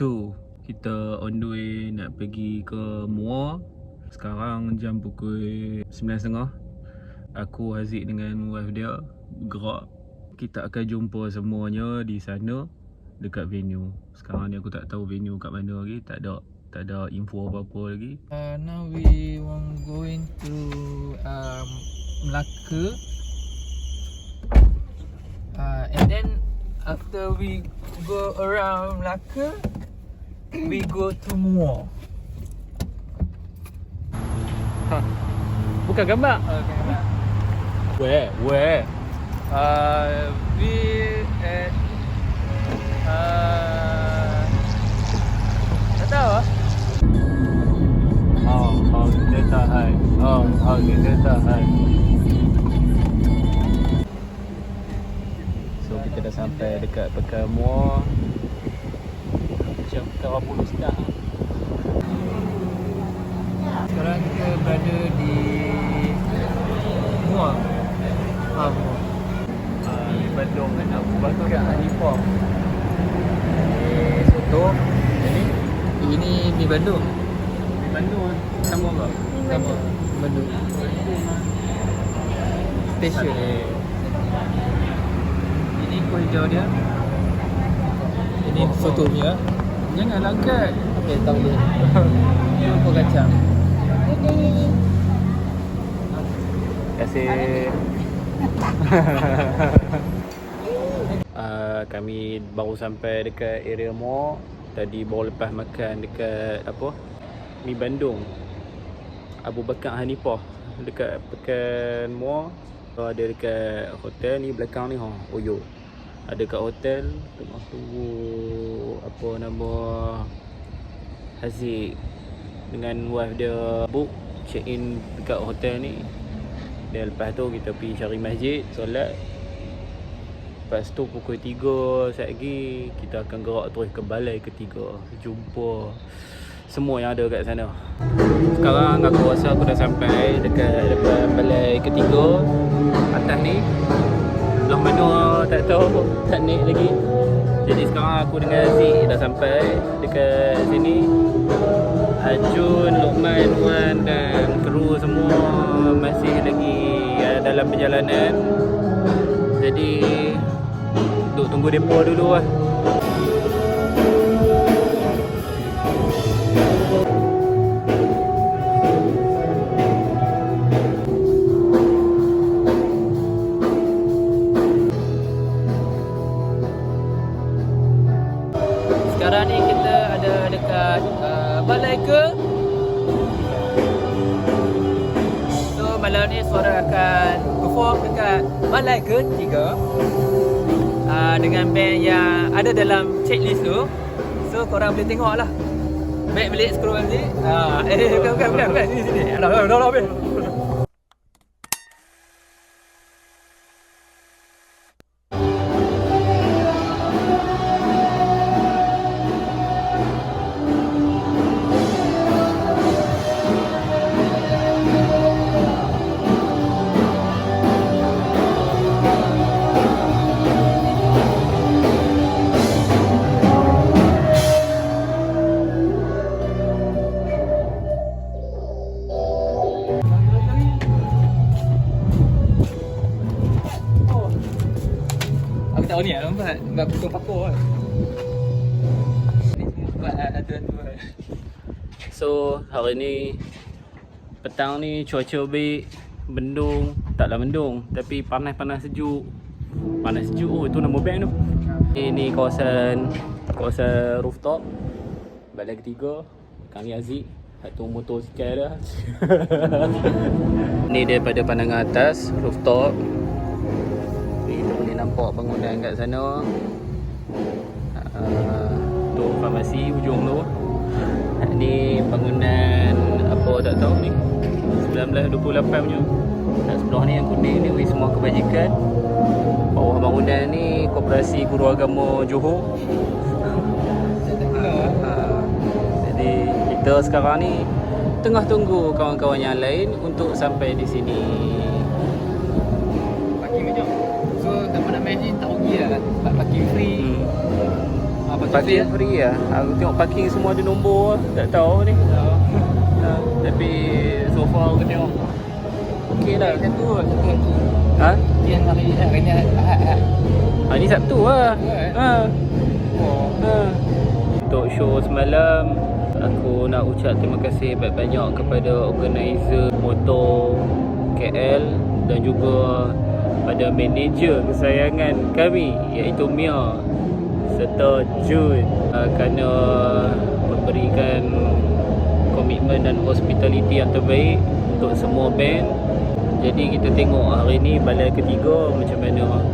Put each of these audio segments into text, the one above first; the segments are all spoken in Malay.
tu. Kita on the way nak pergi ke Muar. Sekarang jam pukul 9.30 Aku Haziq dengan wife dia gerak. Kita akan jumpa semuanya di sana Dekat venue. Sekarang ni aku tak tahu venue kat mana lagi. Tak ada tak ada info apa-apa lagi. Uh, now we want going to um, Melaka. Uh, and then after we go around Melaka, we go to Muar. Bukan gambar Okay. Where? Where? Uh, we at uh, tak tahu ah. Oh, oh, dia tahan Oh, oh, dia tahan So kita dah sampai dekat Pekan Muar Berapa puluh setengah Sekarang kita berada di Muar. Ah, Muar. uh, Di Bandung kan Abu Bakar Dekat Hanifah. Ini soto Ini Ini di Bandung. Di Bandung Sama tak? Sama. Bandung. Stesen. Ini kuih hijau dia. Ini Oh, sotonya. Jangan langkat Okey, tak boleh. Ini kuah kacang. Terima kasih. Uh, Kami baru sampai dekat area mall. Tadi baru lepas makan dekat apa? Mi Bandung. Abu Bakar Hanifah. Dekat Pekan Mall. So, Ada dekat hotel ni belakang ni ha, Oyo Ada kat hotel Tengah tunggu Apa nama Haziq Dengan wife dia book Check in dekat hotel ni dan lepas tu kita pergi cari masjid, solat. Lepas tu pukul 3 saat lagi kita akan gerak terus ke balai ketiga. Jumpa semua yang ada kat sana. Sekarang aku rasa aku dah sampai dekat depan balai ketiga. Atas ni. Belah mana tak tahu, tak naik lagi. Jadi sekarang aku dengan Aziz dah sampai dekat sini. Ajun, Luqman, Wan dan kru semua masih lagi dalam perjalanan. Jadi duk tunggu depa dulu lah. Sekarang ni kita ada dekat uh, Balai ke? So malam ni suara akan perform dekat Balai ke 3 uh, Dengan band yang ada dalam checklist tu. So korang boleh tengok lah. Baik balik scroll ni uh, Eh bukan bukan bukan. Sini. Sini Alah alah alah alah So hari ni petang ni cuaca baik Bendung Taklah mendung Tapi panas-panas sejuk. Panas sejuk Oh itu nama band tu. Ini kawasan Kawasan rooftop. Balai ketiga Kami Aziz. Satu motosikal dah. Ni daripada pandangan atas Rooftop. Ni Kita boleh nampak bangunan kat sana. Uh, Tu farmasi ujung tu Ni bangunan Apa tak tahu ni? 1928 punya. Dan sebelah ni yang kuning ni Wisma Kebajikan. Bawah bangunan ni Koperasi Guru Agama Johor. Ha, Jadi kita sekarang ni Tengah tunggu kawan-kawan yang lain Untuk sampai di sini. Parking macam So tak nak main ni tak rugi lah. Sebab parking free. Hmm. Apa Parking free lah Aku tengok parking semua ada nombor Tak tahu ni ha, Tapi so far aku tengok Okay lah Macam tu, tu. Ha? Yang hari hari ni Ahad. Ahad. Ha ni Sabtu lah Ya, ha. Oh. ha. Untuk show semalam Aku nak ucap terima kasih banyak-banyak kepada organizer motor KL Dan juga pada manager kesayangan kami iaitu Mia serta Jun uh, kerana memberikan komitmen dan hospitality yang terbaik untuk semua band. Jadi kita tengok hari ni balai ketiga macam mana.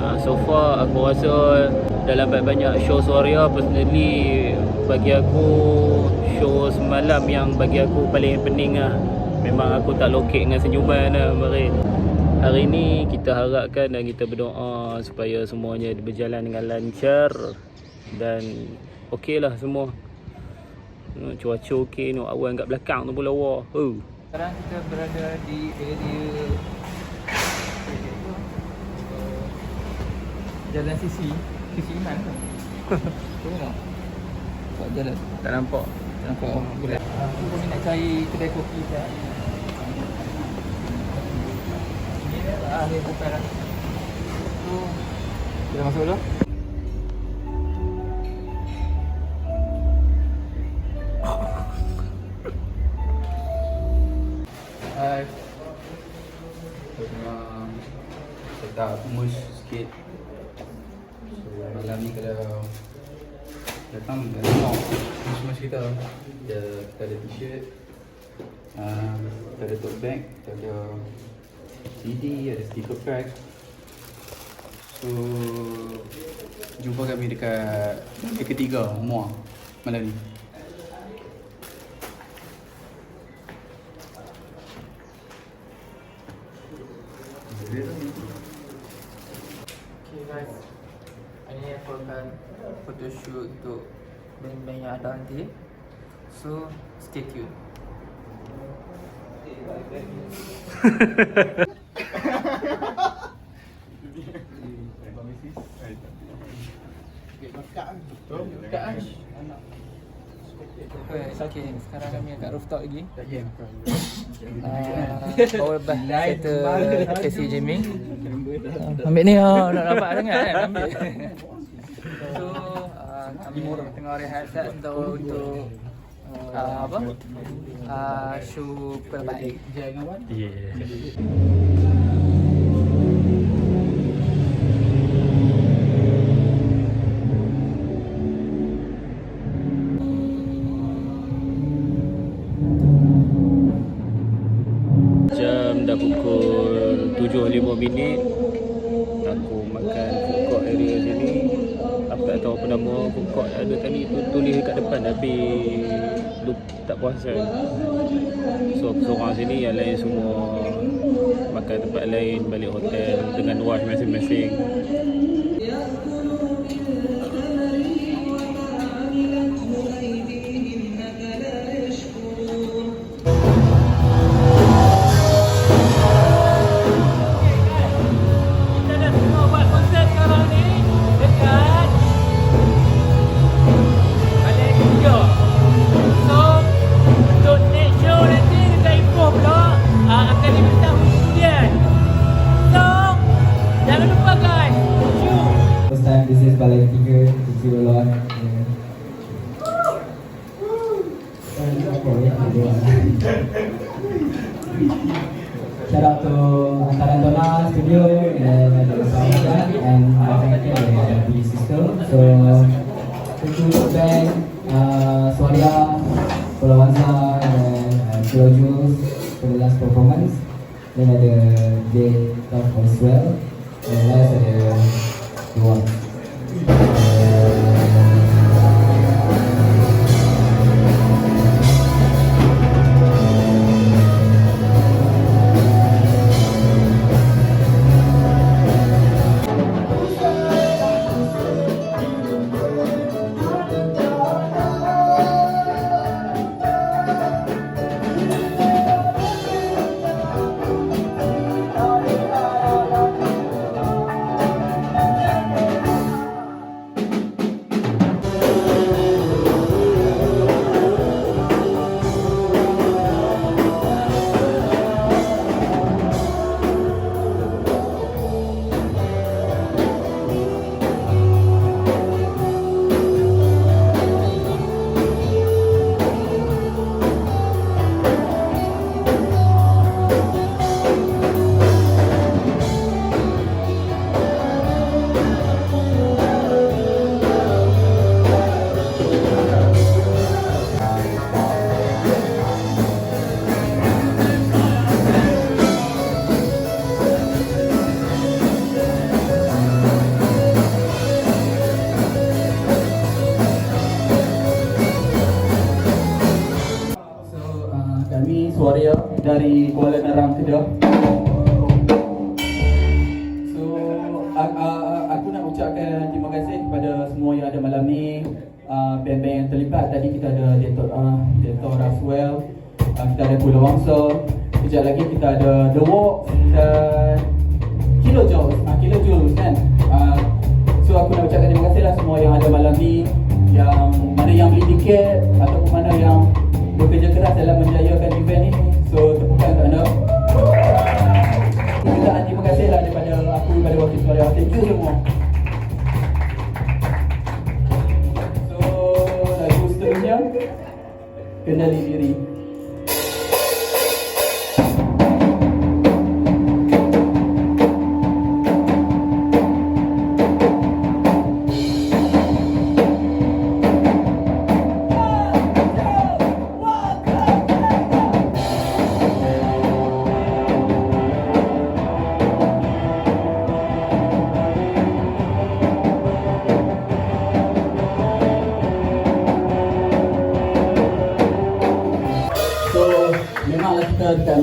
Uh, so far aku rasa dalam banyak-banyak show Suaria personally bagi aku show semalam yang bagi aku paling pening lah. Memang aku tak lokek dengan senyuman lah. Hari ni kita harapkan dan kita berdoa supaya semuanya berjalan dengan lancar dan okey lah semua. Uh, Cuaca okey ni awan kat belakang tu pula wah. Oh. Sekarang kita berada di area Jalan Sisi Sisi Iman tu Tengok tak? Jalan Tak nampak. Tak nampak oh, boleh Aku pun nak cari kedai kopi sekejap Ni lah Akhir bukan So Kita masuk dulu. Hai. Set up merch sikit. So malam ni kalau datang dan tengok merch-merch kita. Kita, kita ada t-shirt uh, Kita ada tote bag Kita ada CD, ada sticker pack So Jumpa kami dekat Yang ketiga, Muar Malam ni. Okay guys. Hari ni aku akan photoshoot untuk band-band yang ada nanti. So stay Okay, it's okay. Sekarang kami kat rooftop lagi. Uh, power bath settle AC Gaming. Uh, ambil ni oh, nak nampak sangat kan ambil. so uh, kami tengah rehat set untuk untuk uh, apa? Uh, show terbaik. Yeah. Food court. Ada tadi tu tulis kat depan tapi lup, tak puasan So aku seorang sini yang lain semua makan tempat lain balik hotel dengan wash masing-masing Pulawansa and uh, Kilo Jules for the last performance. Then ada Day Love as well. And last Kedah. So uh, aku nak ucapkan terima kasih kepada semua yang ada malam ni. Uh, band-band yang terlibat tadi kita ada Dato' uh, Dato' Raswell, uh, kita ada Pulau Wangsa, kejap lagi kita ada The Walk dan Kilo Jules, uh, Kilo Jules kan. Uh, so aku nak ucapkan terima kasih lah semua yang ada malam ni yang mana yang beli tiket ataupun mana yang bekerja keras dalam menjayakan event ni. So tepukan untuk anda. என்ன நீதிரி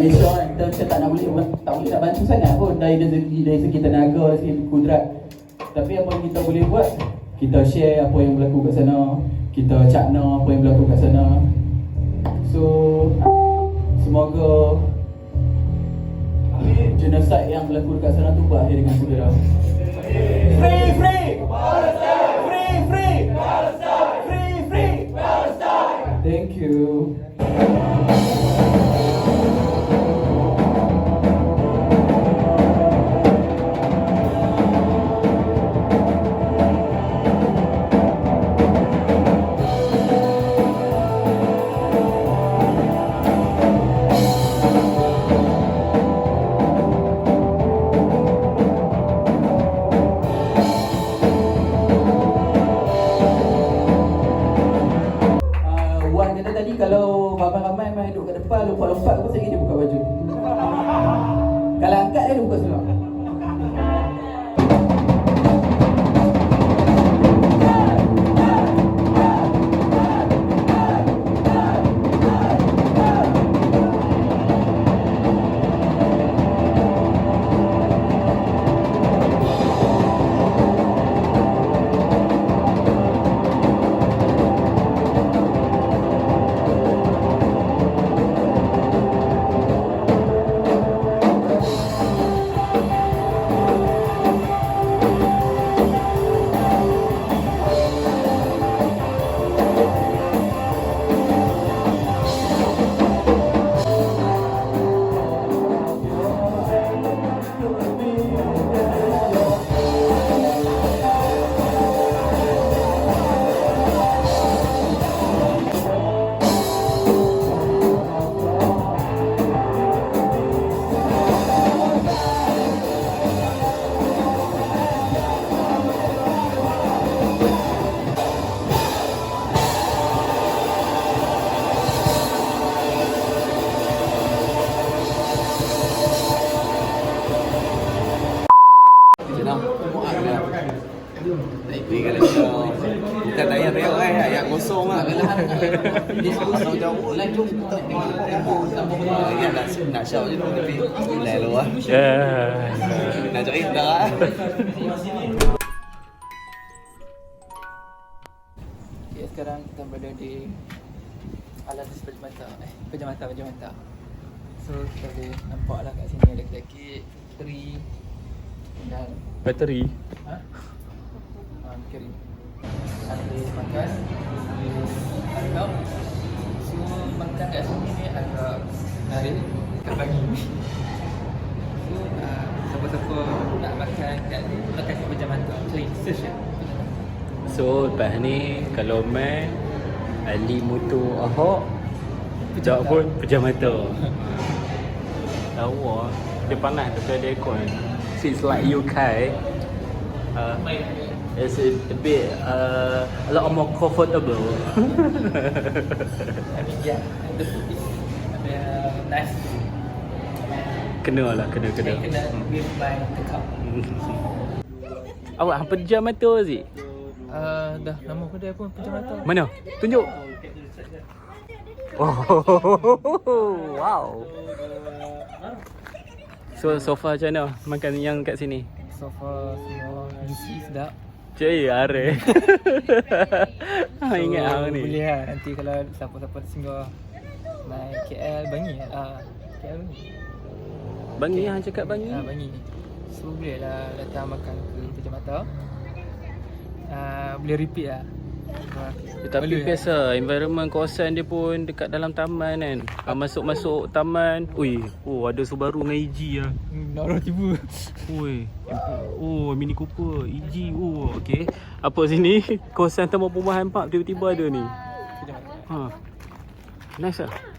Malaysia kan kita macam tak nak boleh tak boleh nak bantu sangat pun dari segi dari segi tenaga dari segi kudrat. Tapi apa yang kita boleh buat kita share apa yang berlaku kat sana, kita cakna apa yang berlaku kat sana. So semoga genocide yang berlaku dekat sana tu berakhir dengan segera. Kalau ramai-ramai main duduk kat depan lompat-lompat nak nak shout je tu tapi nilai lu. Yeah. Nak cari dah. Okay, sekarang kita berada di alam display mata eh pejamata pejamata. So kita boleh nampak lah kat sini ada kedai tree dan Bateri. ha? Ah, kiri. Ada makan, ada So makan kat sini ni agak menarik kat pagi. So uh, siapa-siapa nak makan kat ni makan kat pejamata. Cari search ya. So lepas ni kalau main Ali Mutu Ahok Jawab pun pejam mata Tahu lah Dia panas tu dia aircon So like UK uh, It's a, a bit uh, a lot more comfortable I mean yeah, the food is ada nice. Kena lah, kena kena Kena kena with my tekak. Awak hampa pejam mata Zik? Uh, dah nama kedai pun pejamata. Mana? Tunjuk Oh, wow So so far macam mana makan yang kat sini? So far semua juicy sedap. Cik are. ha ingat hang ni. Boleh lah nanti kalau siapa-siapa singgah naik KL Bangi ah KL Bangi. Bangi hang cakap bangi. Ah Bangi. So boleh lah datang makan ke Pejam Mata. Ah boleh repeat lah. Ah, Tapi boleh lah. environment kawasan dia pun dekat dalam taman kan. Ah, masuk-masuk taman. Ui, oh ada Subaru dengan EG lah. Hmm, nak orang tiba. Oi. Oh, Mini Cooper, EG. Oh, okey. Apa sini? Kawasan taman perumahan park tiba-tiba ada ni. Ha. Nice lah.